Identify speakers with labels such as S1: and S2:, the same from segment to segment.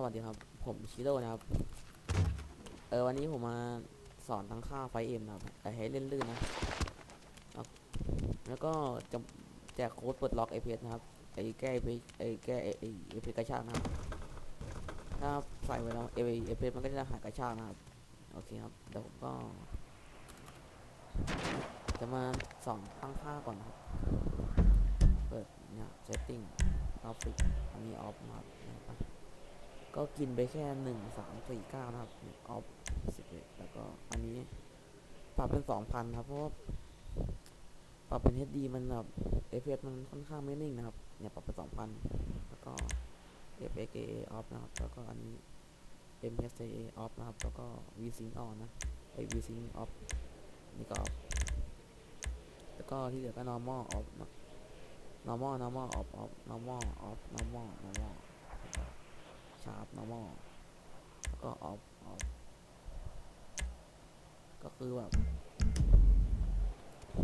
S1: สวัสดีครับ ผมชิโร่นะครับ เออวันนี้ผมมาสอนทั้งค่าไฟเอ็มนะครับแต่ให้เล่นลื่นนะ แล้วก็จะแจกโค้ดปลดล็อกเอพนะครับ ไอ้แก้ไอ้ไอ้แก้ไอเอพกระชากนะครับ ถ้าใส่ไว้แล้วเอเอพมันก็จะหายกระชากนะครับ โอเคครับ เดี๋ยวผมก็ จะมาสอนตั้งค่าก่อนครับ เปิดเนี่ย setting กราฟิกอันนี้ออฟนะครับนะครับ ก็กินไปแค่หนึ่งสามสี่เก้านะครับออฟสิบเอ็ดแล้วก็อันนี้ปรับเป็นสองพันครับ เพราะว่าปรับเป็น HD มันแบบ FPS มันค่อนข้างไม่นิ่งนะครับ เนี่ยปรับเป็นสองพันแล้วก็ FXA off นะครับ แล้วก็อันนี้ MSA off นะครับ แล้วก็ VSync on นะไอ้ VSync off นี่ก็ off แล้วก็ที่เหลือก็ normal off นะ normal normal off off normal off normal normal ชาร์ป normal แล้วก็ off off ก็คือแบบ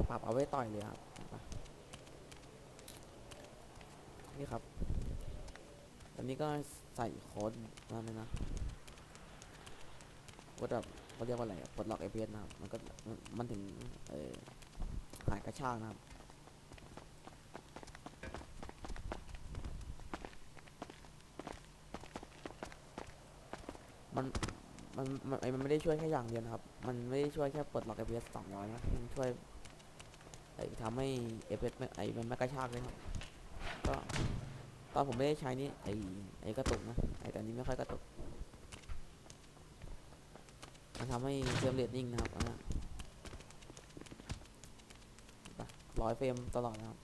S1: ปรับเอาไว้ต่อยเลยครับ นี่ครับ อันนี้ก็ใส่โค้ดนั่นเลยนะโค้ดแบบเขาเรียกว่าอะไรปลดล็อก APS นะครับ มันก็มันมันถึง เออหายกระชากนะครับ มันมันมันไอมันไม่ได้ช่วยแค่อย่างเดียวนะครับ มันไม่ได้ช่วยแค่ปลดล็อก FPS สองร้อยนะมันช่วยไอ้ทำให้ FPS ไม่ไอ้มันไม่กระชากเลยครับ ก็ตอนผมไม่ได้ใช้นี่ไอ้ไอ้กระตุกนะไอ้แต่นี้ไม่ค่อยกระตุก มันทำให้เฟรมเรทนิ่งนะครับร้อยเฟรมตลอดนะครับ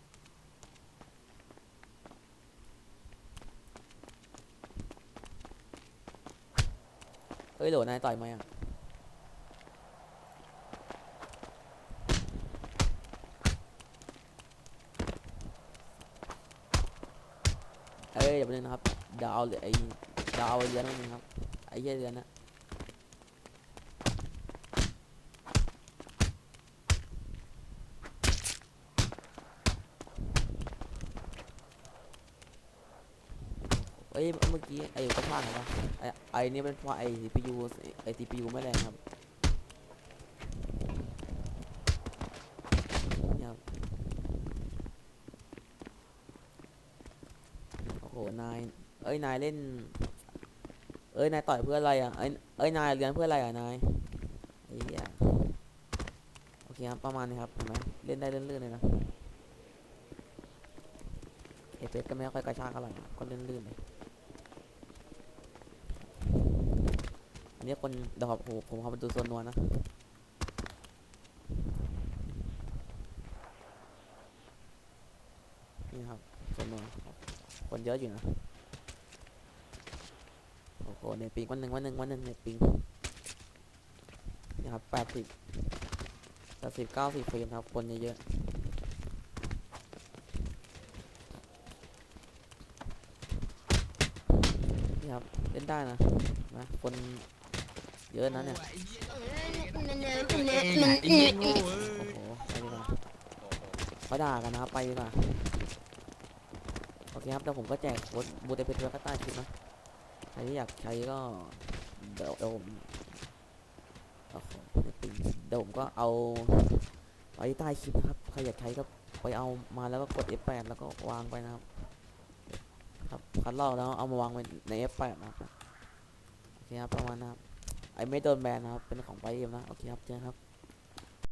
S1: เฮ้ยโหลนายต่อยไหมอะเอ้ยอย่าไปเล่นะครับ ดาวเอาเหลือไอ้ดาวเอาเรือนนั่นนึงครับ ไอ้เหี้ยเรือนนะ เอ้ยเมื่อกี้ไอ้กระชากเหรอวะไอ้ไอ้นี่เป็นเพราะไอ้ CPU ไอ้ CPU ไม่แรงครับโอ้โหนายเอ้ยนายเล่น เอ้ยนายต่อยเพื่ออะไรอะเอ้ยเอ้ยนายเรียนเพื่ออะไรอะนายไอ้เหี้ยโอเคครับประมาณนี้ครับเห็นไหมเล่นได้เลื่อนๆเลยนะเอฟเฟกก็ไม่ค่อยกระชากเท่าไหร่ก็เลื่อนๆเลย อันนี้คนเดี๋ยวผมผมผมเอาไปดูโซนนัวนะนี่ครับโซนนัวคนเยอะอยู่นะโอ้โหเนปิงวันหนึ่งวันหนึ่งวันหนึ่งเนปิงนี่ครับแปดสิบแปดสิบเก้าสิบเฟรมครับคนเยอะๆนี่ครับเล่นได้นะนะคน เยอะนะเนี่ย
S2: เหี้ยโอ้
S1: โหไปดีกว่าเขาด่ากันนะครับไปดีกว่าโอเคครับเดี๋ยวผมก็แจกโคดบูเตเพชรไว้ข้างใต้คลิปนะใครที่อยากใช้ก็เดี๋ยวเดี๋ยวผมโอ้โหไม่ปิเดี๋ยวผมก็เอาไว้ใต้คลิปนะครับใครอยากใช้ก็ไปเอามาแล้วก็กด F8 แล้วก็วางไปนะครับครับคัดลอกแล้วเอามาวางไว้ใน F8 นะครับโอเคครับประมาณนะครับ ไอไม่โดนแบนนะครับ เป็นของไปเอ็มนะ โอเคครับ เจอกันครับ